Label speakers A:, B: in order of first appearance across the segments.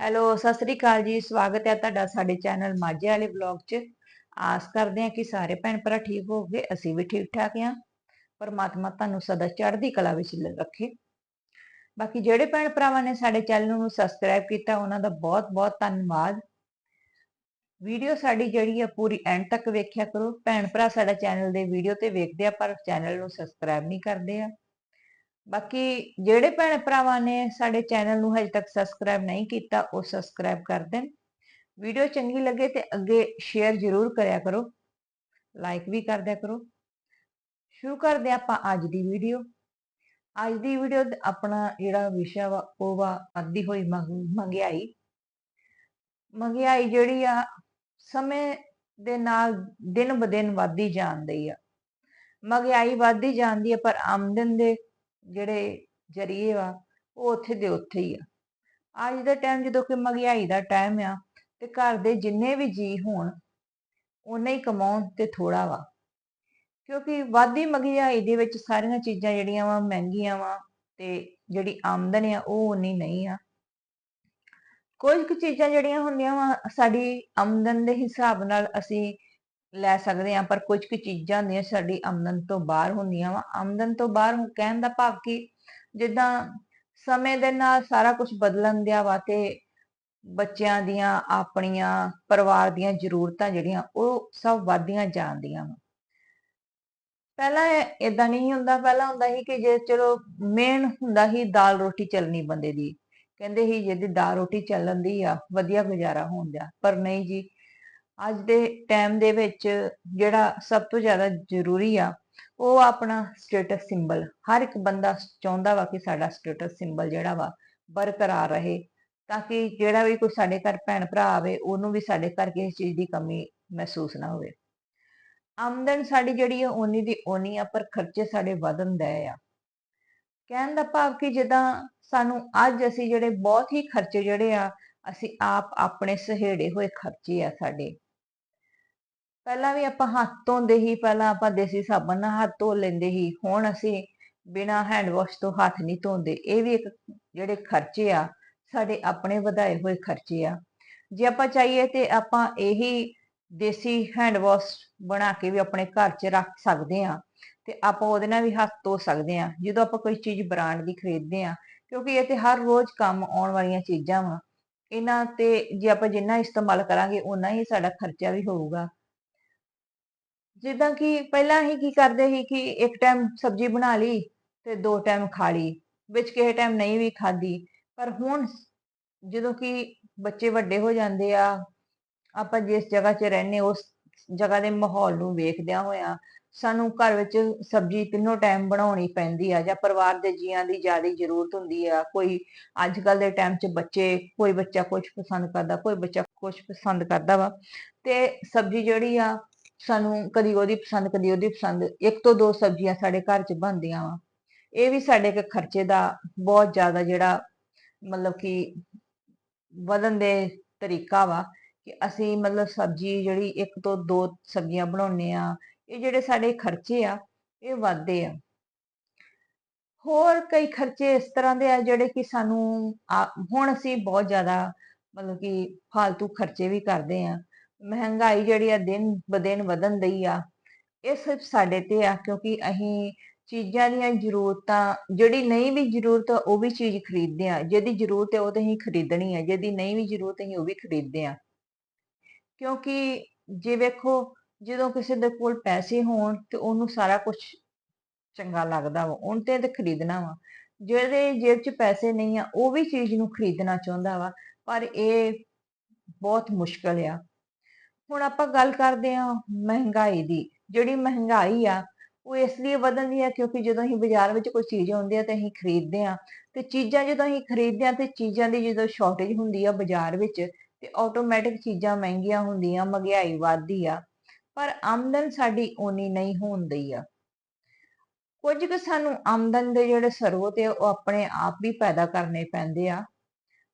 A: Hello, Sat Sri ਅਕਾਲ ਜੀ, ਸਵਾਗਤ ਹੈ ਤੁਹਾਡਾ ਸਾਡੇ ਚੈਨਲ ਮਾਝੇ ਵਾਲੇ ਵਲੌਗ 'ਚ। ਆਸ ਕਰਦੇ ਹਾਂ ਕਿ ਸਾਰੇ ਭੈਣ ਭਰਾ ਠੀਕ ਹੋਗੇ ਅਸੀਂ ਵੀ ਠੀਕ ਠਾਕ ਹਾਂ। ਪਰਮਾਤਮਾ ਤੁਹਾਨੂੰ ਸਦਾ ਚੜ੍ਹਦੀ ਕਲਾ ਵਿੱਚ ਰੱਖੇ। ਬਾਕੀ ਜਿਹੜੇ ਭੈਣ ਭਰਾਵਾਂ ਨੇ ਸਾਡੇ ਚੈਨਲ ਨੂੰ ਸਬਸਕ੍ਰਾਈਬ ਕੀਤਾ, ਉਹਨਾਂ ਦਾ ਬਹੁਤ ਬਹੁਤ ਧੰਨਵਾਦ। ਵੀਡੀਓ ਸਾਡੀ ਜਿਹੜੀ ਆ, ਪੂਰੀ ਐਂਡ ਤੱਕ ਵੇਖਿਆ ਕਰੋ। ਭੈਣ ਭਰਾ ਸਾਡਾ ਚੈਨਲ ਦੇ ਵੀਡੀਓ ਤੇ ਵੇਖਦੇ ਆ, ਪਰ ਚੈਨਲ ਨੂੰ ਸਬਸਕ੍ਰਾਈਬ ਨਹੀਂ ਕਰਦੇ ਆ। ਬਾਕੀ ਜਿਹੜੇ ਭੈਣ ਭਰਾਵਾਂ ਨੇ ਸਾਡੇ ਚੈਨਲ ਨੂੰ ਹਜੇ ਤੱਕ ਸਬਸਕ੍ਰਾਈਬ ਨਹੀਂ ਕੀਤਾ, ਉਹ ਸਬਸਕ੍ਰਾਈਬ ਕਰ ਦੇਣ। ਵੀਡੀਓ ਚੰਗੀ ਲੱਗੇ ਤੇ ਅੱਗੇ ਸ਼ੇਅਰ ਜ਼ਰੂਰ ਕਰਿਆ ਕਰੋ। ਲਾਈਕ ਵੀ ਕਰ ਦਿਆ ਕਰੋ। ਸ਼ੁਰੂ ਕਰਦੇ ਆਪਾਂ ਅੱਜ ਦੀ ਵੀਡੀਓ। ਅੱਜ ਦੀ ਵੀਡੀਓ ਆਪਣਾ ਜਿਹੜਾ ਵਿਸ਼ਾ ਵਾ, ਉਹ ਵਾ ਅੱਧੀ ਹੋਈ ਮੰਗਿਆਈ। ਮੰਗਿਆਈ ਜਿਹੜੀ ਆ, ਸਮੇਂ ਦੇ ਨਾਲ ਦਿਨ ਬਦਿਨ ਵਧਦੀ ਜਾਂਦੀ ਆ। ਮਹਿੰਗਾਈ ਵਧਦੀ ਜਾਂਦੀ ਹੈ ਪਰ ਆਮਦਨ ਦੇ ਜਿਹੜੇ ਜਰੀਏ ਵਾ ਉਹ ਉੱਥੇ ਦੇ ਉੱਥੇ ਹੀ ਆ। ਅੱਜ ਦੇ ਟਾਈਮ ਜਦੋਂ ਕਿ ਮਹਿੰਗਾਈ ਦਾ ਟਾਈਮ ਆ ਤੇ ਘਰ ਦੇ ਜਿੰਨੇ ਵੀ ਜੀ ਹੋਣ ਉਹਨੇ ਹੀ ਕਮਾਉਣ ਤੇ ਥੋੜਾ ਵਾ। ਕਿਉਂਕਿ ਵਾਧੀ ਮਹਿੰਗਾਈ ਦੇ ਵਿੱਚ ਸਾਰੀਆਂ ਚੀਜ਼ਾਂ ਜਿਹੜੀਆਂ ਵਾ, ਮਹਿੰਗੀਆਂ ਵਾ ਤੇ ਜਿਹੜੀ ਆਮਦਨ ਆ, ਉਹ ਉਨੀ ਨਹੀਂ ਆ। ਕੁਝ ਕੁ ਚੀਜ਼ਾਂ ਜਿਹੜੀਆਂ ਹੁੰਦੀਆਂ ਵਾ, ਸਾਡੀ ਆਮਦਨ ਦੇ ਹਿਸਾਬ ਨਾਲ ਅਸੀਂ ਲੈ ਸਕਦੇ ਆ ਪਰ ਕੁਝ ਕੁ ਚੀਜ਼ਾਂ ਨੇ ਸਾਡੀ ਆਮਦਨ ਤੋਂ ਬਾਹਰ ਹੁੰਦੀਆਂ ਵਾ। ਆਮਦਨ ਤੋਂ ਬਾਹਰ ਕਹਿਣ ਦਾ ਭਾਵ ਕਿ, ਜਿੱਦਾਂ ਸਮੇਂ ਦੇ ਨਾਲ ਸਾਰਾ ਕੁਝ ਬਦਲਣ ਦਿਆ ਵਾ ਤੇ ਬੱਚਿਆਂ ਦੀਆਂ, ਆਪਣੀਆਂ, ਪਰਿਵਾਰ ਦੀਆਂ ਜ਼ਰੂਰਤਾਂ ਜਿਹੜੀਆਂ, ਉਹ ਸਭ ਵਧਦੀਆਂ ਜਾਂਦੀਆਂ ਵਾ। ਪਹਿਲਾਂ ਇਦਾਂ ਨਹੀਂ ਹੁੰਦਾ, ਪਹਿਲਾਂ ਹੁੰਦਾ ਸੀ ਕਿ ਜੇ ਚਲੋ ਮੇਨ ਹੁੰਦਾ ਸੀ ਦਾਲ ਰੋਟੀ ਚੱਲਣੀ ਬੰਦੇ ਦੀ। ਕਹਿੰਦੇ ਸੀ, ਜੇ ਦਾਲ ਰੋਟੀ ਚੱਲਣ ਦੀ ਆ, ਵਧੀਆ ਗੁਜ਼ਾਰਾ ਹੁੰਦਾ ਪਰ ਨਹੀਂ ਜੀ ਅੱਜ ਦੇ ਟਾਈਮ ਦੇ ਵਿੱਚ ਜਿਹੜਾ ਸਭ ਤੋਂ ਜ਼ਿਆਦਾ ਜ਼ਰੂਰੀ ਆ, ਉਹ ਆਪਣਾ ਸਟੇਟਸ ਸਿੰਬਲ ਹਰ ਇੱਕ ਬੰਦਾ ਚਾਹੁੰਦਾ ਵਾ ਕਿ ਸਾਡਾ ਸਟੇਟਸ ਸਿੰਬਲ ਜਿਹੜਾ ਵਾ ਬਰਕਰਾਰ ਰਹੇ, ਤਾਂ ਕਿ ਜਿਹੜਾ ਵੀ ਕੋਈ ਸਾਡੇ ਘਰ ਭੈਣ ਭਰਾ ਆਵੇ, ਉਹਨੂੰ ਵੀ ਸਾਡੇ ਘਰ ਕਿਸੇ ਚੀਜ਼ ਦੀ ਕਮੀ ਮਹਿਸੂਸ ਨਾ ਹੋਵੇ। ਆਮਦਨ ਸਾਡੀ ਜਿਹੜੀ ਹੈ ਓਨੀ ਦੀ ਓਨੀ ਆ, ਪਰ ਖਰਚੇ ਸਾਡੇ ਵਧਣ ਦੇ ਆ। ਕਹਿਣ ਦਾ ਭਾਵ ਕਿ ਜਿੱਦਾਂ ਸਾਨੂੰ ਅੱਜ ਅਸੀਂ ਜਿਹੜੇ ਬਹੁਤ ਹੀ ਖਰਚੇ ਜਿਹੜੇ ਆ, ਅਸੀਂ ਆਪ ਆਪਣੇ ਸਹੇੜੇ ਹੋਏ ਖਰਚੇ ਆ ਸਾਡੇ। ਪਹਿਲਾਂ ਵੀ ਆਪਾਂ ਹੱਥ ਧੋਂਦੇ ਹੀ ਪਹਿਲਾਂ ਆਪਾਂ ਦੇਸੀ ਸਾਬਣ ਨਾਲ ਹੱਥ ਧੋ ਲੈਂਦੇ ਹੀ ਹੁਣ ਅਸੀਂ ਬਿਨਾ ਹੈਂਡ ਵਾਸ਼ ਤੋਂ ਹੱਥ ਨਹੀਂ ਧੋਂਦੇ। ਇਹ ਵੀ ਇੱਕ ਜਿਹੜੇ ਖਰਚੇ ਆ, ਸਾਡੇ ਆਪਣੇ ਵਧਾਏ ਹੋਏ ਖਰਚੇ ਆ। ਜੇ ਆਪਾਂ ਚਾਹੀਏ ਤੇ ਆਪਾਂ ਇਹੀ ਦੇਸੀ ਹੈਂਡ ਵਾਸ਼ ਬਣਾ ਕੇ ਵੀ ਆਪਣੇ ਘਰ 'ਚ ਰੱਖ ਸਕਦੇ ਆ ਤੇ ਆਪਾਂ ਉਹਦੇ ਨਾਲ ਵੀ ਹੱਥ ਧੋ ਸਕਦੇ ਆ। ਜਦੋਂ ਆਪਾਂ ਕੋਈ ਚੀਜ਼ ਬ੍ਰਾਂਡ ਦੀ ਖਰੀਦਦੇ ਆ, ਕਿਉਂਕਿ ਇਹ ਤੇ ਹਰ ਰੋਜ਼ ਕੰਮ ਆਉਣ ਵਾਲੀਆਂ ਚੀਜ਼ਾਂ ਵਾ, ਇਹਨਾਂ ਤੇ ਜੇ ਆਪਾਂ ਜਿੰਨਾ ਇਸਤੇਮਾਲ ਕਰਾਂਗੇ ਉਨਾ ਹੀ ਸਾਡਾ ਖਰਚਾ ਵੀ ਹੋਊਗਾ। ਜਿੱਦਾਂ ਕਿ ਪਹਿਲਾਂ ਹੀ ਕੀ ਕਰਦੇ ਸੀ ਕਿ ਇੱਕ ਟਾਈਮ ਸਬਜ਼ੀ ਬਣਾ ਲਈ ਤੇ ਦੋ ਟਾਈਮ ਖਾ ਲਈ, ਵਿੱਚ ਕਿਸੇ ਟਾਈਮ ਨਹੀਂ ਵੀ ਖਾਦੀ ਪਰ ਹੁਣ ਜਦੋਂ ਕਿ ਬੱਚੇ ਵੱਡੇ ਹੋ ਜਾਂਦੇ ਆ, ਆਪਾਂ ਜਿਸ ਜਗ੍ਹਾ 'ਚ ਰਹਿੰਦੇ ਉਸ ਜਗ੍ਹਾ ਦੇ ਮਾਹੌਲ ਨੂੰ ਵੇਖਦਿਆਂ ਹੋਇਆਂ ਸਾਨੂੰ ਘਰ ਵਿੱਚ ਸਬਜ਼ੀ ਤਿੰਨੋਂ ਟਾਈਮ ਬਣਾਉਣੀ ਪੈਂਦੀ ਆ ਜਾਂ ਪਰਿਵਾਰ ਦੇ ਜੀਆਂ ਦੀ ਜ਼ਿਆਦਾ ਜ਼ਰੂਰਤ ਹੁੰਦੀ ਆ। ਕੋਈ ਅੱਜ ਕੱਲ ਦੇ ਟਾਈਮ 'ਚ ਬੱਚੇ, ਕੋਈ ਬੱਚਾ ਕੁਝ ਪਸੰਦ ਕਰਦਾ, ਕੋਈ ਬੱਚਾ ਕੁਝ ਪਸੰਦ ਕਰਦਾ ਵਾ। ਤੇ ਸਬਜ਼ੀ ਜਿਹੜੀ ਆ ਸਾਨੂੰ ਕਦੀ ਉਹਦੀ ਪਸੰਦ, ਕਦੀ ਉਹਦੀ ਪਸੰਦ। ਇੱਕ ਤੋਂ ਦੋ ਸਬਜ਼ੀਆਂ ਸਾਡੇ ਘਰ 'ਚ ਬਣਦੀਆਂ ਵਾ। ਇਹ ਵੀ ਸਾਡੇ ਕੇ ਖਰਚੇ ਦਾ ਬਹੁਤ ਜ਼ਿਆਦਾ ਜਿਹੜਾ ਮਤਲਬ ਕਿ ਵਧਣ ਦੇ ਤਰੀਕਾ ਵਾ ਕਿ ਅਸੀਂ ਮਤਲਬ ਸਬਜ਼ੀ ਜਿਹੜੀ ਇੱਕ ਤੋਂ ਦੋ ਸਬਜ਼ੀਆਂ ਬਣਾਉਨੇ ਆ ਇਹ ਜਿਹੜੇ ਸਾਡੇ ਖਰਚੇ ਆ, ਇਹ ਵਧਦੇ ਆ। ਹੋਰ ਕਈ ਖਰਚੇ ਇਸ ਤਰ੍ਹਾਂ ਦੇ ਆ ਜਿਹੜੇ ਕਿ ਸਾਨੂੰ ਹੁਣ ਅਸੀਂ ਬਹੁਤ ਜ਼ਿਆਦਾ ਮਤਲਬ ਕਿ ਫालतू ਖਰਚੇ ਵੀ ਕਰਦੇ ਆ ਮਹਿੰਗਾਈ ਜਿਹੜੀ ਆ ਦਿਨ ਬਦਿਨ ਵਧਣ ਦਈ ਆ, ਇਹ ਸਿਰਫ ਸਾਡੇ ਤੇ ਆ, ਕਿਉਂਕਿ ਅਸੀਂ ਚੀਜ਼ਾਂ ਦੀਆਂ ਜ਼ਰੂਰਤਾਂ, ਜਿਹੜੀ ਨਹੀਂ ਵੀ ਜ਼ਰੂਰਤ ਉਹ ਵੀ ਚੀਜ਼ ਖਰੀਦਦੇ ਆ, ਜਿਹਦੀ ਜ਼ਰੂਰਤ ਹੈ ਉਹ ਤੇ ਅਸੀਂ ਖਰੀਦਣੀ ਆ, ਜਿਹਦੀ ਨਹੀਂ ਵੀ ਜ਼ਰੂਰਤ ਅਸੀਂ ਉਹ ਵੀ ਖਰੀਦਦੇ ਆ। ਕਿਉਂਕਿ ਜੇ ਵੇਖੋ, ਜਦੋਂ ਕਿਸੇ ਦੇ ਕੋਲ ਪੈਸੇ ਹੋਣ ਤੇ ਉਹਨੂੰ ਸਾਰਾ ਕੁਝ ਚੰਗਾ ਲੱਗਦਾ ਵਾ, ਉਹਨ ਤੇ ਤੇ ਖਰੀਦਣਾ ਵਾ। ਜਿਹੜੇ ਜੇਬ 'ਚ ਪੈਸੇ ਨਹੀਂ ਆ, ਉਹ ਵੀ ਚੀਜ਼ ਨੂੰ ਖਰੀਦਣਾ ਚਾਹੁੰਦਾ ਵਾ, ਪਰ ਇਹ ਬਹੁਤ ਮੁਸ਼ਕਲ ਆ। ਹੁਣ ਆਪਾਂ ਗੱਲ ਕਰਦੇ ਹਾਂ ਮਹਿੰਗਾਈ ਦੀ, ਜਿਹੜੀ ਮਹਿੰਗਾਈ ਆ, ਉਹ ਇਸ ਲਈ ਵਧਦੀ ਆ ਕਿਉਂਕਿ ਜਦੋਂ ਅਸੀਂ ਬਾਜ਼ਾਰ ਵਿੱਚ ਕੋਈ ਚੀਜ਼ ਆਉਂਦੀ ਆ ਤੇ ਅਸੀਂ ਖਰੀਦਦੇ ਆ ਤੇ ਚੀਜ਼ਾਂ ਜਦੋਂ ਅਸੀਂ ਖਰੀਦਦੇ ਆ ਤੇ ਚੀਜ਼ਾਂ ਦੀ ਜਦੋਂ ਸ਼ਾਰਟੇਜ ਹੁੰਦੀ ਆ ਬਾਜ਼ਾਰ ਵਿੱਚ, ਤੇ ਆਟੋਮੈਟਿਕ ਚੀਜ਼ਾਂ ਮਹਿੰਗੀਆਂ ਹੁੰਦੀਆਂ, ਮਹਿੰਗਾਈ ਵਧਦੀ ਆ, ਪਰ ਆਮਦਨ ਸਾਡੀ ਓਨੀ ਨਹੀਂ ਹੁੰਦੀ ਆ। ਕੁਝ ਕੁ ਸਾਨੂੰ ਆਮਦਨ ਦੇ ਜਿਹੜੇ ਸਰੋਤ ਆ, ਉਹ ਆਪਣੇ ਆਪ ਵੀ ਪੈਦਾ ਕਰਨੇ ਪੈਂਦੇ ਆ।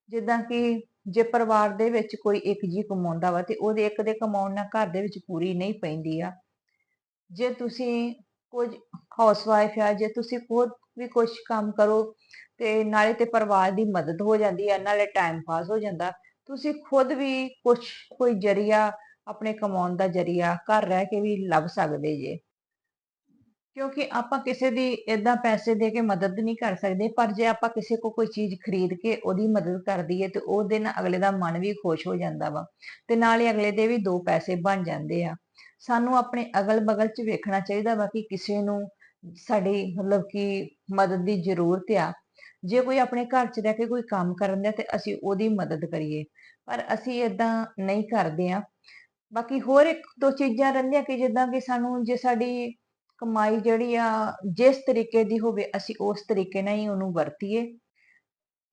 A: ਜਿੱਦਾਂ ਕਿ ਜੇ ਪਰਿਵਾਰ ਦੇ ਵਿੱਚ ਕੋਈ ਇੱਕ ਜੀ ਕਮਾਉਂਦਾ ਵਾ ਤੇ ਉਹਦੇ ਇੱਕ ਦੇ ਕਮਾਉਣ ਨਾਲ ਘਰ ਦੇ ਵਿੱਚ ਪੂਰੀ ਨਹੀਂ ਪੈਂਦੀ ਆ। ਜੇ ਤੁਸੀਂ ਕੁਝ ਹਾਊਸਵਾਈਫ ਆ, ਜੇ ਤੁਸੀਂ ਖੁਦ ਵੀ ਕੁਝ ਕੰਮ ਕਰੋ ਤੇ ਨਾਲੇ ਤੇ ਪਰਿਵਾਰ ਦੀ ਮਦਦ ਹੋ ਜਾਂਦੀ ਆ, ਨਾਲੇ ਟਾਈਮ ਪਾਸ ਹੋ ਜਾਂਦਾ, ਤੁਸੀਂ ਖੁਦ ਵੀ ਕੁਝ ਕੋਈ ਜਰੀਆ, ਆਪਣੇ ਕਮਾਉਣ ਦਾ ਜਰੀਆ ਘਰ ਰਹਿ ਕੇ ਵੀ ਲੱਭ ਸਕਦੇ ਜੇ। ਕਿਉਂਕਿ ਆਪਾਂ ਕਿਸੇ ਦੀ ਇਦਾਂ ਪੈਸੇ ਦੇ ਕੇ ਮਦਦ ਨਹੀਂ ਕਰ ਸਕਦੇ, ਪਰ ਜੇ ਆਪਾਂ ਕਿਸੇ ਕੋ ਕੋਈ ਚੀਜ਼ ਖਰੀਦ ਕੇ ਉਹਦੀ ਮਦਦ ਕਰ ਦਈਏ ਤੇ ਉਹ ਦਿਨ ਅਗਲੇ ਦਾ ਮਨ ਵੀ ਖੁਸ਼ ਹੋ ਜਾਂਦਾ ਵਾ ਤੇ ਨਾਲੇ ਅਗਲੇ ਦੇ ਵੀ ਦੋ ਪੈਸੇ ਬਣ ਜਾਂਦੇ ਆ। ਸਾਨੂੰ ਆਪਣੇ ਅਗਲ-ਬਗਲ 'ਚ ਵੇਖਣਾ ਚਾਹੀਦਾ ਵਾ ਕਿ ਕਿਸੇ ਨੂੰ ਸਾਡੀ ਮਤਲਬ ਕਿ ਮਦਦ ਦੀ ਜ਼ਰੂਰਤ ਆ। ਜੇ ਕੋਈ ਆਪਣੇ ਘਰ 'ਚ ਰਹਿ ਕੇ ਕੋਈ ਕੰਮ ਕਰਨ ਦਾ ਤੇ ਅਸੀਂ ਉਹਦੀ ਮਦਦ ਕਰੀਏ, ਪਰ ਅਸੀਂ ਇਦਾਂ ਨਹੀਂ ਕਰਦੇ ਆ। ਬਾਕੀ ਹੋਰ ਇੱਕ ਦੋ ਚੀਜ਼ਾਂ ਰਹਿੰਦੀਆਂ ਕਿ ਜਿੱਦਾਂ ਕਿ ਸਾਨੂੰ ਜੇ ਸਾਡੀ ਕਮਾਈ ਜਿਹੜੀ ਆ, ਜਿਸ ਤਰੀਕੇ ਦੀ ਹੋਵੇ, ਅਸੀਂ ਉਸ ਤਰੀਕੇ ਨਾਲ ਹੀ ਉਹਨੂੰ ਵਰਤੀਏ।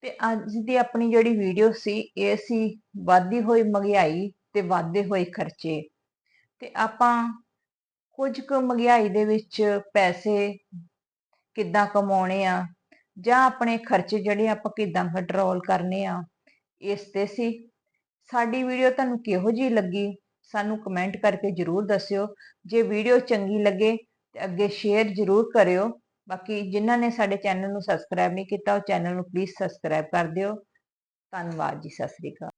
A: ਤੇ ਅੱਜ ਦੀ ਆਪਣੀ ਜਿਹੜੀ ਵੀਡੀਓ ਸੀ, ਇਹ ਸੀ ਵਾਧੀ ਹੋਈ ਮਹਿੰਗਾਈ ਤੇ ਵਾਧੇ ਹੋਏ ਖਰਚੇ। ਤੇ ਆਪਾਂ ਕੁਝ ਕੁ ਮਹਿੰਗਾਈ ਦੇ ਵਿੱਚ ਪੈਸੇ ਕਿੱਦਾਂ ਕਮਾਉਣੇ ਆ, ਜਾਂ ਆਪਣੇ ਖਰਚੇ ਜਿਹੜੇ ਆਪਾਂ ਕਿੱਦਾਂ ਕੰਟਰੋਲ ਕਰਨੇ ਆ, ਇਸ ਤੇ ਸੀ। ਸਾਡੀ ਵੀਡੀਓ ਤੁਹਾਨੂੰ ਕਿਹੋ ਜਿਹੀ ਲੱਗੀ, ਸਾਨੂੰ ਕਮੈਂਟ ਕਰਕੇ ਜਰੂਰ ਦੱਸਿਓ। ਜੇ ਵੀਡੀਓ ਚੰਗੀ ਲੱਗੇ ਤੇ ਅੱਗੇ ਸ਼ੇਅਰ ਜਰੂਰ ਕਰਿਓ। ਬਾਕੀ ਜਿਨ੍ਹਾਂ ਨੇ ਸਾਡੇ ਚੈਨਲ ਨੂੰ ਸਬਸਕ੍ਰਾਈਬ ਨਹੀਂ ਕੀਤਾ, ਉਹ ਚੈਨਲ ਨੂੰ ਪਲੀਜ਼ ਸਬਸਕ੍ਰਾਈਬ ਕਰ ਦਿਓ। ਧੰਨਵਾਦ ਜੀ, ਸਤਿ ਸ੍ਰੀ ਅਕਾਲ।